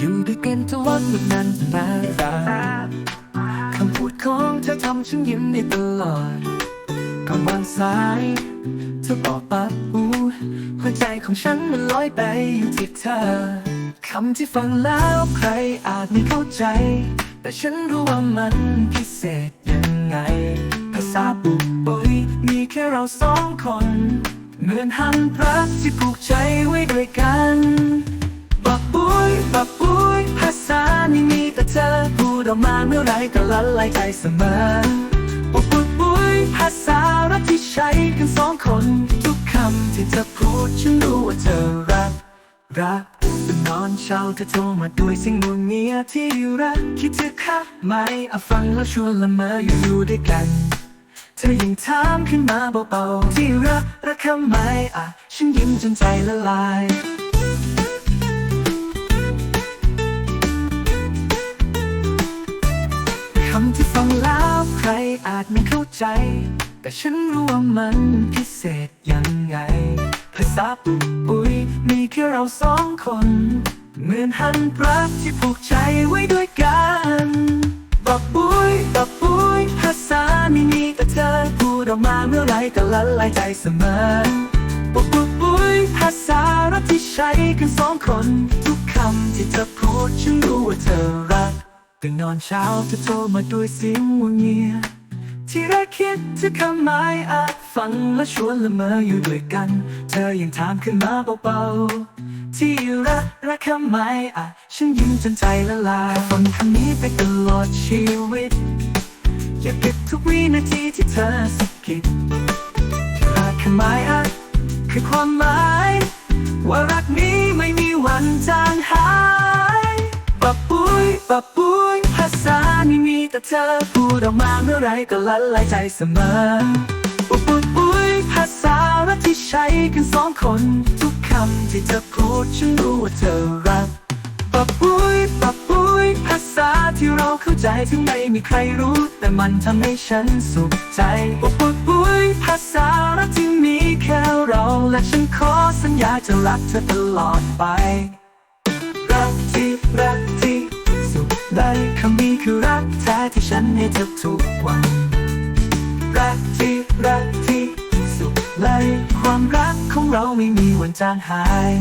ลี่ยนทวัดมันนั้นน่ารักคำพูดของเธอทำฉันยิ้มได้ตลอดก่อนวางสายเธอบอกปั๊บอู้หัวใจของฉันมันลอยไปอยู่ที่เธอคำที่ฟังแล้วใครอาจไม่เข้าใจ แต่ฉันรู้ว่ามันพิเศษยังไง ภาษาปุกปุยมีแค่เราสองคน เหมือนหันพระที่ผูกใจไว้ด้วยกัน อพูดอมาเมื่อไรก็ละลายใจเสมอปุกปุยปุยภาษารักที่ใช้กันสองคน ทุกคำที่เธอพูดฉันรู้ว่าเธอรัก รักตื่นนอนเช้าเธอโทรมาด้วยเสิ่งงวงเงียที่รักคิดถึงค่ะไหมอะฟังแล้วชวนละเมออยู่อยู่ด้วยกัน เธอยิ่งถามขึ้นมาเบาๆที่รักรักเขาไหมอะฉันยิ้มจนใจละลาย อาจไม่เข้าใจ แต่ฉันรู้ว่ามันพิเศษยังไง ภาษาปุกปุยมีแค่เราสองคนเหมือนหันพระที่ผูกใจไว้ด้วยกันบอกปุยบอกปุยภาษาไม่มีแต่เธอพูดออกมาเมื่อไรก็ละลายใจเสมอปุกปุกปุยภาษารักที่ใช้กันสองคน อนเช้าเธอโทรมาด้วยเสียงงวงเงีย ที่รักคิดจะคำหมายอาจฟังและชวนละเมออยู่ด้วยกัน เธอยังถามขึ้นมาเบาๆ ที่รักรักคำหมายอาจฉันยิ้มจนใจละลายฟังคำนี้ไปตลอดชีวิต อย่าปิดทุกวินาทีที่เธอสะกิดรักคำหมายอาจคือความหมาย ว่ารักนี้ไม่มีวันจางหายปับปุ้ยปับปุ้ย นี้มีแต่เธอพูดออกมาเมื่อไรก็ละลายใจเสมอปุบปุยปุยภาษารักที่ใช้กันสองคน ทุกคำที่เธอพูดฉันรู้ว่าเธอรักปับปุ้ยปับปุ้ยภาษาที่เราเข้าใจถึงไม่มีใครรู้ แต่มันทำให้ฉันสุขใจปุบปุยปุยภาษารักที่มีแค่เราและฉันขอสัญญาจะรักเธอตลอดไป ที่ฉันให้เธอทุกวัน รักที่รักที่สุดเลยความรักของเราไม่มีวันจางหาย